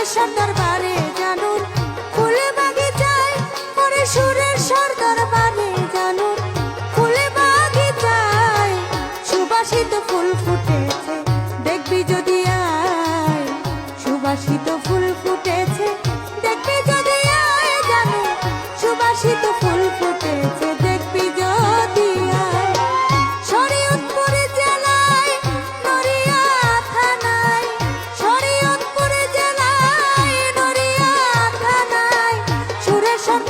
সুরেশ্বর দরবারে জানুন, ফুলে বাগে যায় পরে সুরেশ্বর দরবারে জানুন, ফুলে বাগে যায় সুবাসিত ফুল ফুটেছে, দেখবি যদি আয়, সুবাসিত ফুল ফুটেছে, দেখবি